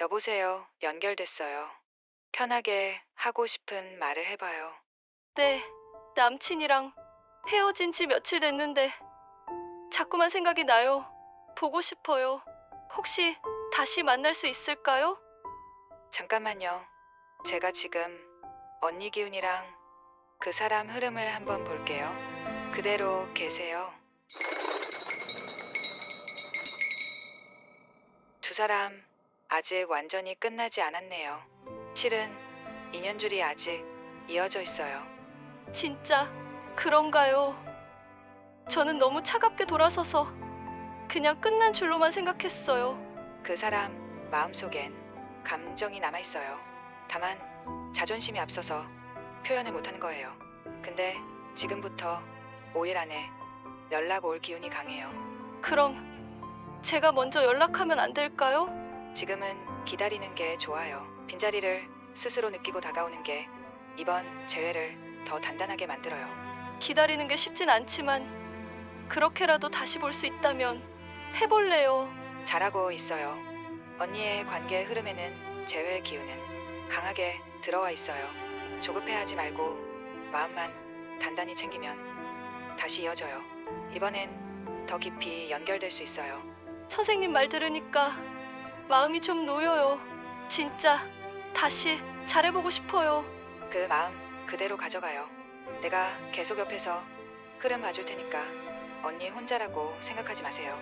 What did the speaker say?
여보세요. 연결됐어요. 편하게 하고 싶은 말을 해봐요. 네, 남친이랑 헤어진 지 며칠 됐는데 자꾸만 생각이 나요. 보고 싶어요. 혹시 다시 만날 수 있을까요? 잠깐만요. 제가 지금 언니 기운이랑 그 사람 흐름을 한번 볼게요. 그대로 계세요. 두 사람 아직 완전히 끝나지 않았네요. 실은 인연줄이 아직 이어져 있어요. 진짜 그런가요? 저는 너무 차갑게 돌아서서 그냥 끝난 줄로만 생각했어요. 그 사람 마음속엔 감정이 남아있어요. 다만 자존심이 앞서서 표현을 못하는 거예요. 근데 지금부터 5일 안에 연락 올 기운이 강해요. 그럼 제가 먼저 연락하면 안 될까요? 지금은 기다리는 게 좋아요. 빈자리를 스스로 느끼고 다가오는 게 이번 재회를 더 단단하게 만들어요. 기다리는 게 쉽진 않지만 그렇게라도 다시 볼 수 있다면 해볼래요. 잘하고 있어요. 언니의 관계 흐름에는 재회 기운은 강하게 들어와 있어요. 조급해하지 말고 마음만 단단히 챙기면 다시 이어져요. 이번엔 더 깊이 연결될 수 있어요. 선생님 말 들으니까 마음이 좀 놓여요. 진짜 다시 잘해보고 싶어요. 그 마음 그대로 가져가요. 내가 계속 옆에서 흐름 봐줄 테니까 언니 혼자라고 생각하지 마세요.